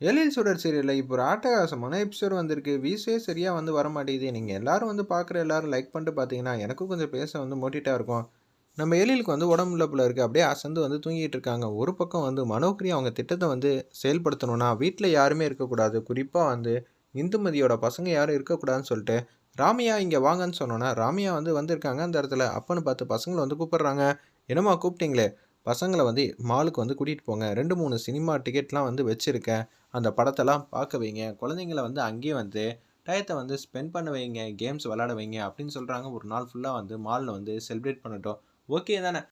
எழில் சுடர் சீரியலில் இப்போ ஒரு ஆட்டகாசமான எபிசோட் வந்திருக்கு. வீஸே சரியாக வந்து வர மாட்டேங்குது நீங்கள் எல்லோரும் வந்து பார்க்குற எல்லாரும் லைக் பண்ணிட்டு பார்த்தீங்கன்னா எனக்கும் கொஞ்சம் பேச வந்து மோட்டிட்டாக இருக்கும். நம்ம எழிலுக்கு வந்து உடம்புல போல இருக்குது அப்படியே அசந்து வந்து தூங்கிட்டு இருக்காங்க. ஒரு பக்கம் வந்து மனோகரி அவங்க திட்டத்தை வந்து செயல்படுத்தணும்னா வீட்டில் யாருமே இருக்கக்கூடாது. குறிப்பாக வந்து இந்துமதியோட பசங்க யாரும் இருக்கக்கூடாதுன்னு சொல்லிட்டு ராமியா இங்கே வாங்கன்னு சொன்னோன்னா ராமியா வந்து வந்திருக்காங்க அந்த இடத்துல. அப்பன்னு பார்த்து பசங்களை வந்து கூப்பிட்றாங்க. என்னம்மா கூப்பிட்டீங்களே? பசங்களை வந்து மாலுக்கு வந்து கூட்டிகிட்டு போங்க. ரெண்டு மூணு சினிமா டிக்கெட்லாம் வந்து வச்சுருக்கேன் அந்த படத்தெல்லாம் பார்க்க வைங்க. குழந்தைங்கள வந்து அங்கேயே வந்து டயத்தை வந்து ஸ்பெண்ட் பண்ண வைங்க. கேம்ஸ் விளாட வைங்க அப்படின்னு சொல்கிறாங்க ஒரு நாள் ஃபுல்லாக வந்து மாலில் வந்து செலிப்ரேட் பண்ணட்டும். ஓகே தானே?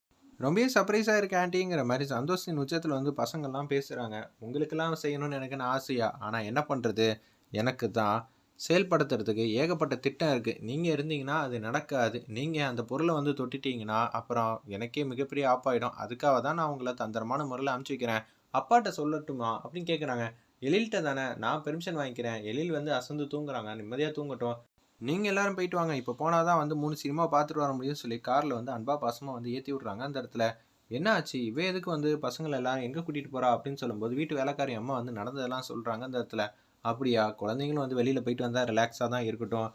ரொம்பவே சர்ப்ரைஸாக இருக்கு ஆண்டிங்கிற மாதிரி சந்தோஷத்தின் உச்சத்தில் வந்து பசங்கள்லாம் பேசுகிறாங்க உங்களுக்கெல்லாம் செய்யணும்னு எனக்கு ஆசையா? ஆனால் என்ன பண்ணுறது எனக்கு தான் செயல்படுத்துறதுக்கு ஏகப்பட்ட திட்டம் இருக்குது நீங்கள் இருந்தீங்கன்னா அது நடக்காது. நீங்கள் அந்த பொருளை வந்து தொட்டிட்டீங்கன்னா அப்புறம் எனக்கே மிகப்பெரிய ஆப்பாயிடும். அதுக்காக தான் நான் உங்களை தந்திரமான முறையில் அனுப்பிச்சி வைக்கிறேன். அப்பாட்ட சொல்லட்டுமா? அப்படின்னு கேட்குறாங்க எழில்கிட்ட தானே நான் பெர்மிஷன் வாங்கிக்கிறேன். எழில் வந்து அசந்து தூங்குறாங்க. நிம்மதியாக தூங்கட்டும். நீங்கள் எல்லாரும் போயிட்டு வாங்க. இப்போ போனால் தான் வந்து மூணு சினிமா பார்த்துட்டு வர முடியும்னு சொல்லி காரில் வந்து அன்பா பாசமாக வந்து ஏற்றி விட்றாங்க அந்த இடத்துல. என்ன ஆச்சு? இவ எதுக்கு வந்து பசங்களை எல்லாரும் எங்கே கூட்டிகிட்டு போகிறா அப்படின்னு சொல்லும்போது வீட்டு வேலைக்காரி அம்மா வந்து நடந்ததெல்லாம் சொல்கிறாங்க அந்த இடத்துல. அப்படியா? குழந்தைங்களும் வந்து வெளியில் போயிட்டு வந்தால் ரிலாக்ஸாக தான் இருக்கட்டும்.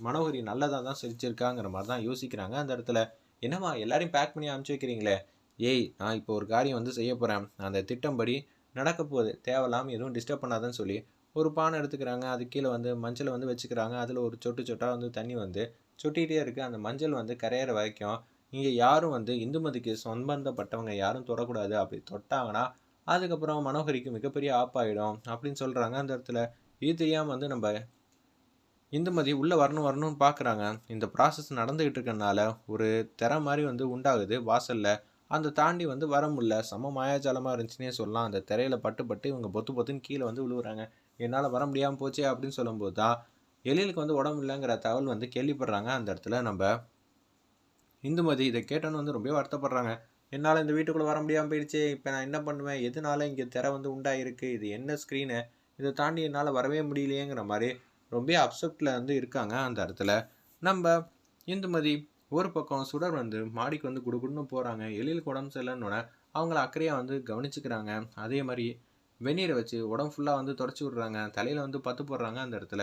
மனோகரி நல்லதாக தான் சிரிச்சிருக்காங்கிற மாதிரி தான் யோசிக்கிறாங்க அந்த இடத்துல. என்னம்மா எல்லாரையும் பேக் பண்ணி அனுப்பிச்சி வைக்கிறீங்களே? ஏய் நான் இப்போ ஒரு காரியம் வந்து செய்ய போகிறேன் அந்த திட்டம்படி நடக்க போகுது. தேவையில்லாமல் எதுவும் டிஸ்டர்ப் பண்ணாதன்னு சொல்லி ஒரு பானை எடுத்துக்கிறாங்க. அது கீழே வந்து மஞ்சளை வந்து வச்சுக்கிறாங்க. அதில் ஒரு சொட்டு சொட்டாக வந்து தண்ணி வந்து சொட்டிகிட்டே இருக்குது அந்த மஞ்சள் வந்து கரையிற வரைக்கும் இங்கே யாரும் வந்து இந்துமதிக்கு சம்பந்தப்பட்டவங்க யாரும் தொடக்கூடாது. அப்படி தொட்டாங்கன்னா அதுக்கப்புறம் மனோகரிக்கு மிகப்பெரிய ஆப்பாயிடும் அப்படின்னு சொல்கிறாங்க அந்த இடத்துல இது தெரியாமல் வந்து நம்ம இந்துமதி உள்ளே வரணும் வரணும்னு பார்க்குறாங்க இந்த ப்ராசஸ் நடந்துக்கிட்டு இருக்கனால ஒரு திற மாதிரி வந்து உண்டாகுது. வாசலில் அந்த தாண்டி வந்து வர முடியல. செம மாயாஜாலமாக இருந்துச்சுன்னே சொல்லலாம். அந்த திரையில பட்டு பட்டு இவங்க பொத்து பொத்துன்னு கீழே வந்து விழுவுறாங்க. என்னால் வர முடியாமல் போச்சே அப்படின்னு சொல்லும்போது தான் எழிலுக்கு வந்து உடம்பு இல்லைங்கிற தகவல் வந்து கேள்விப்படுறாங்க. அந்த இடத்துல நம்ம இந்துமதி இதை கேட்டோன்னு வந்து ரொம்ப வருத்தப்படுறாங்க. என்னால் இந்த வீட்டுக்குள்ளே வர முடியாமல் போயிடுச்சு இப்போ நான் என்ன பண்ணுவேன்? எதனால இங்கே திற வந்து உண்டாயிருக்கு? இது என்ன ஸ்க்ரீனு இதை தாண்டி என்னால் வரவே முடியலையேங்கிற மாதிரி ரொம்ப அப்செப்டில் வந்து இருக்காங்க அந்த இடத்துல. நம்ம இந்துமதி ஒரு பக்கம் சுடர் வந்து மாடிக்கு வந்து குடுக்குன்னு போகிறாங்க எழில் உடம்பு சரியில்லைன்னு அவங்கள அக்கறையாக வந்து கவனிச்சுக்கிறாங்க. அதே மாதிரி வெந்நீரை வச்சு உடம்பு ஃபுல்லாக வந்து தொடச்சி விட்றாங்க. தலையில் வந்து பத்து போடுறாங்க அந்த இடத்துல.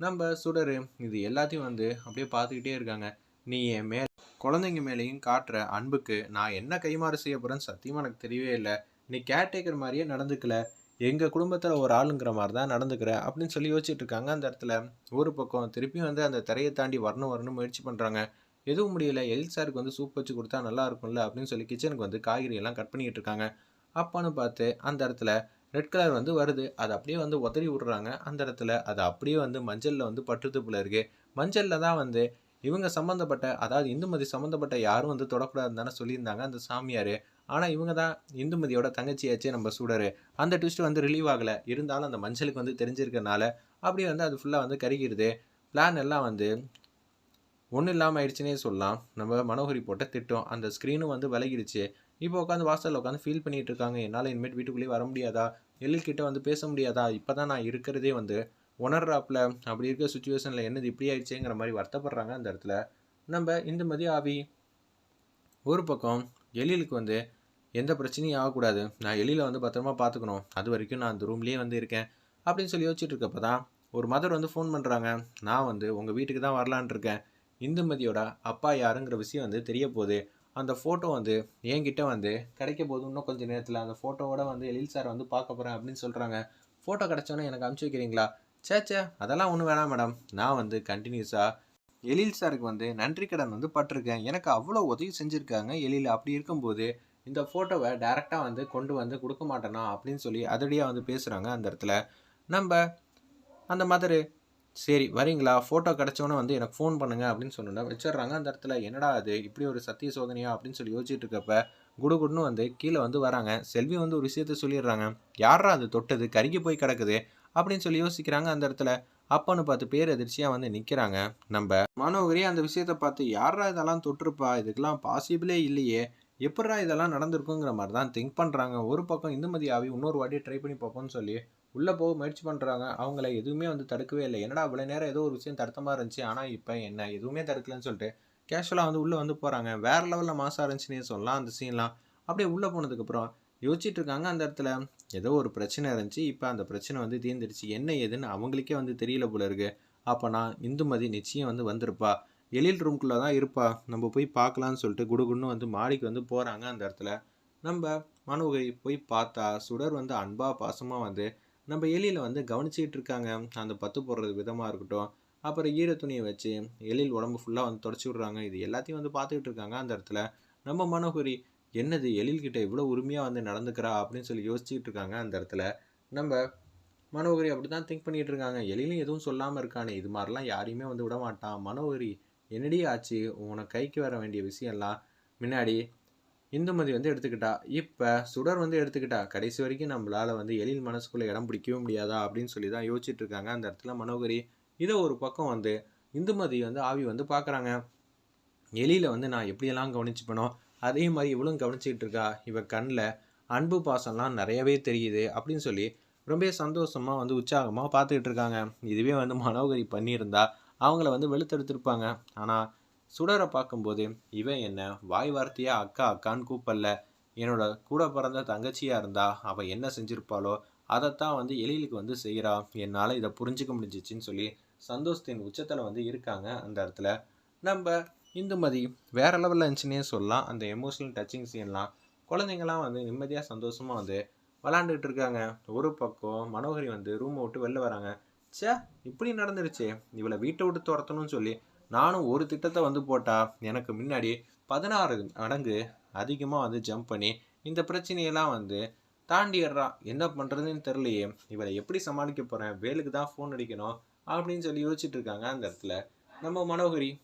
நம்ம சுடர் இது எல்லாத்தையும் வந்து அப்படியே பார்த்துக்கிட்டே இருக்காங்க. நீ என் மேல் குழந்தைங்க மேலேயும் காட்டுற அன்புக்கு நான் என்ன கைமாறு செய்ய போகிறேன்னு சத்தியமாக எனக்கு தெரியவே இல்லை. நீ கேர்டேக்கர் மாதிரியே நடந்துக்கல. எங்கள் குடும்பத்தில் ஒரு ஆளுங்கிற மாதிரி தான் நடந்துக்கிற அப்படின்னு சொல்லி யோசிச்சுட்டு இருக்காங்க. அந்த இடத்துல ஒரு பக்கம் திருப்பியும் வந்து அந்த திரையை தாண்டி வரணும் வரணும் முயற்சி பண்ணுறாங்க எதுவும் முடியல. எல் சாருக்கு வந்து சூப் வச்சு கொடுத்தா நல்லா இருக்கும்ல அப்படின்னு சொல்லி கிச்சனுக்கு வந்து காய்கறி எல்லாம் கட் பண்ணிக்கிட்டு இருக்காங்க. அப்பான்னு பார்த்து அந்த இடத்துல ரெட் கலர் வந்து வருது. அதை அப்படியே வந்து உதறி விடுறாங்க. அந்த இடத்துல அது அப்படியே வந்து மஞ்சளில் வந்து பட்டுது போல இருக்கு. மஞ்சளில் தான் வந்து இவங்க சம்மந்தப்பட்ட அதாவது இந்துமதி சம்மந்தப்பட்ட யாரும் வந்து தொடக்கூடாதுன்னு தானே சொல்லியிருந்தாங்க அந்த சாமியார். ஆனால் இவங்க தான் இந்துமதியோட தங்கச்சியாச்சே நம்ம சூடரு. அந்த ட்விஸ்ட் வந்து ரிலீவ் ஆகலை. இருந்தாலும் அந்த மஞ்சளுக்கு வந்து தெரிஞ்சிருக்கனால அப்படியே வந்து அது ஃபுல்லாக வந்து கருகிடுது பிளான் எல்லாம் வந்து ஒன்றும் இல்லாமல் ஆயிடுச்சுன்னே சொல்லலாம். நம்ம மனோகரி போட்ட திட்டம். அந்த ஸ்க்ரீனும் வந்து விலகிடுச்சு. இப்போ உட்காந்து வாசலில் உட்காந்து ஃபீல் பண்ணிகிட்டு இருக்காங்க. என்னால் இனிமேட் வீட்டுக்குள்ளேயே வர முடியாதா? எழில்கிட்ட வந்து பேச முடியாதா? இப்போ தான் நான் இருக்கிறதே வந்து உணர்றாப்புல அப்படி இருக்க சுச்சுவேஷனில் என்னது இப்படி ஆயிடுச்சேங்கிற மாதிரி வருத்தப்படுறாங்க அந்த இடத்துல. நம்ம இந்த மாதிரி ஆவி ஒரு பக்கம் எழிலுக்கு வந்து எந்த பிரச்சனையும் ஆகக்கூடாது. நான் எழில வந்து பத்திரமா பார்த்துக்கணும். அது வரைக்கும் நான் அந்த ரூம்லேயே வந்து இருக்கேன் அப்படின்னு சொல்லி யோசிச்சுட்டு இருக்கப்போ தான் ஒரு மதர் வந்து ஃபோன் பண்ணுறாங்க நான் வந்து உங்கள் வீட்டுக்கு தான் வரலான் இருக்கேன். இந்துமதியோட அப்பா யாருங்கிற விஷயம் வந்து தெரிய போகுது அந்த ஃபோட்டோ வந்து என்கிட்ட வந்து கிடைக்க போகுது இன்னும் கொஞ்சம் நேரத்தில். அந்த ஃபோட்டோவோட வந்து எழில் சார் வந்து பார்க்க போகிறேன் அப்படின்னு சொல்கிறாங்க ஃபோட்டோ கிடச்சோன்னே எனக்கு அனுப்பிச்சி வைக்கிறீங்களா? சே சே அதெல்லாம் ஒன்றும் வேணாம் மேடம். நான் வந்து கண்டினியூஸாக எழில் சாருக்கு வந்து நன்றி கடன் வந்து பட்டிருக்கேன். எனக்கு அவ்வளோ உதவி செஞ்சுருக்காங்க. எழில் அப்படி இருக்கும்போது இந்த ஃபோட்டோவை டேரெக்டாக வந்து கொண்டு வந்து கொடுக்க மாட்டேனா அப்படின்னு சொல்லி அதடியாக வந்து பேசுகிறாங்க அந்த இடத்துல. நம்ம அந்த மதரு சரி வரீங்களா? ஃபோட்டோ கிடச்சோன்னே வந்து எனக்கு ஃபோன் பண்ணுங்க அப்படின்னு சொன்னோன்னா வச்சிடுறாங்க. அந்த இடத்துல என்னடா அது இப்படி ஒரு சத்திய சோதனையா அப்படின்னு சொல்லி யோசிச்சுட்டு இருக்கப்ப குடுகுடுன்னு வந்து கீழே வந்து வராங்க. செல்வி வந்து ஒரு விஷயத்த சொல்லிடுறாங்க. யாரா அது தொட்டது? கருகி போய் கிடக்குது. அப்படின்னு சொல்லி யோசிக்கிறாங்க அந்த இடத்துல. அப்பான்னு பார்த்து பேர் எதிர்ச்சியாக வந்து நிற்கிறாங்க நம்ம மனோகரி அந்த விஷயத்த பார்த்து யாரா இதெல்லாம் தொட்டிருப்பா? இதுக்கெல்லாம் பாசிபிளே இல்லையே. எப்படா இதெல்லாம் நடந்திருக்குங்கிற மாதிரி தான் திங்க் பண்ணுறாங்க ஒரு பக்கம் இந்துமதி ஆவி இன்னொரு வாட்டி ட்ரை பண்ணி பார்ப்போம்னு சொல்லி உள்ளே போக முயற்சி பண்ணுறாங்க அவங்கள எதுவுமே வந்து தடுக்கவே இல்லை. என்னடா இவ்வளோ நேரம் ஏதோ ஒரு விஷயம் தடுத்தமாக இருந்துச்சு. ஆனால் இப்போ என்ன? எதுவுமே தடுக்கலன்னு சொல்லிட்டு கேஷுவலாக வந்து உள்ளே வந்து போகிறாங்க வேறு லெவலில் மாசாக இருந்துச்சுன்னே சொல்லலாம் அந்த சீன்லாம் அப்படியே உள்ளே போனதுக்கப்புறம் யோசிச்சுட்டு இருக்காங்க. அந்த இடத்துல ஏதோ ஒரு பிரச்சனை இருந்துச்சு. இப்போ அந்த பிரச்சனை வந்து தீர்ந்துடுச்சு. என்ன ஏதுன்னு அவங்களுக்கே வந்து தெரியல போல இருக்கு. அப்போனா இந்துமதி நிச்சயம் வந்து வந்திருப்பா. எழில் ரூம்குள்ளே தான் இருப்பா. நம்ம போய் பார்க்கலான்னு சொல்லிட்டு குடுகுடுன்னு வந்து மாடிக்கு வந்து போகிறாங்க அந்த இடத்துல. நம்ம மனோகரி போய் பார்த்தா சுடர் வந்து அன்பாக பாசமாக வந்து நம்ம எலியில் வந்து கவனிச்சிக்கிட்டு இருக்காங்க. அந்த பத்து போடுறது விதமாக இருக்கட்டும். அப்புறம் ஈர துணியை வச்சு எழில் உடம்பு ஃபுல்லாக வந்து தொடச்சி விட்றாங்க. இது எல்லாத்தையும் வந்து பார்த்துக்கிட்டு இருக்காங்க அந்த இடத்துல. நம்ம மனோகரி என்னது எழில்கிட்ட இவ்வளோ உரிமையாக வந்து நடந்துக்கிறா அப்படின்னு சொல்லி யோசிச்சுட்டு இருக்காங்க அந்த இடத்துல. நம்ம மனோகரி அப்படி தான் திங்க் பண்ணிகிட்டு இருக்காங்க. எழிலும் எதுவும் சொல்லாமல் இருக்கானே இது மாதிரிலாம் யாரையுமே வந்து விட மாட்டான். மனோகரி என்னடி ஆச்சு? உனக்கு கைக்கு வர வேண்டிய விஷயம்லாம் முன்னாடி இந்துமதி வந்து எடுத்துக்கிட்டா. இப்போ சுடர் வந்து எடுத்துக்கிட்டா. கடைசி வரைக்கும் நம்மளால் வந்து எழில் மனசுக்குள்ளே இடம் பிடிக்கவே முடியாதா அப்படின்னு சொல்லி தான் யோசிச்சுட்டு இருக்காங்க அந்த இடத்துல மனோகரி. இதை ஒரு பக்கம் வந்து இந்துமதி வந்து ஆவி வந்து பார்க்குறாங்க எலியில் வந்து நான் எப்படியெல்லாம் கவனிச்சுப்பனோ அதே மாதிரி இவளும் கவனிச்சிக்கிட்டு இருக்கா இவ கண்ணில் அன்பு பாசம்லாம் நிறையவே தெரியுது அப்படின்னு சொல்லி ரொம்ப சந்தோஷமாக வந்து உற்சாகமாக பார்த்துக்கிட்டு இருக்காங்க இதுவே வந்து மனோகரி பண்ணியிருந்தா அவங்கள வந்து வெளுத்தெடுத்திருப்பாங்க. ஆனால் சுடரை பார்க்கும்போது இவன் என்ன வாய் வார்த்தையாக அக்கா அக்கான்னு கூப்பிடல என்னோட கூட பிறந்த தங்கச்சியாக இருந்தா அவள் என்ன செஞ்சுருப்பாளோ அதைத்தான் வந்து எழிலுக்கு வந்து செய்கிறா என்னால் இதை புரிஞ்சுக்க முடிஞ்சிச்சின்னு சொல்லி சந்தோஷத்தின் உச்சத்தில் வந்து இருக்காங்க அந்த இடத்துல. நம்ம இந்துமதி வேறு லெவலில் இருந்துச்சுன்னே சொல்லலாம். அந்த எமோஷனல் டச்சிங் சீன்லாம் குழந்தைங்கலாம் வந்து நிம்மதியாக சந்தோஷமாக வந்து விளாண்டுட்டு இருக்காங்க. ஒரு பக்கம் மனோகரி வந்து ரூமை விட்டு வெளில வராங்க. ச்சே இப்படி நடந்துருச்சு. இவளை வீட்டை விட்டு துரத்தணும்னு சொல்லி நானும் ஒரு திட்டத்தை வந்து போட்டால் எனக்கு முன்னாடி பதினாறு மடங்கு அதிகமாக வந்து ஜம்ப் பண்ணி இந்த பிரச்சனையெல்லாம் வந்து தாண்டிடுறா. என்ன பண்ணுறதுன்னு தெரியலையே. இவளை எப்படி சமாளிக்க போகிறேன் வேலுக்கு தான் ஃபோன் அடிக்கணும். அப்படின்னு சொல்லி யோசிச்சுட்டு இருக்காங்க அந்த இடத்துல. நம்ம மனோகரி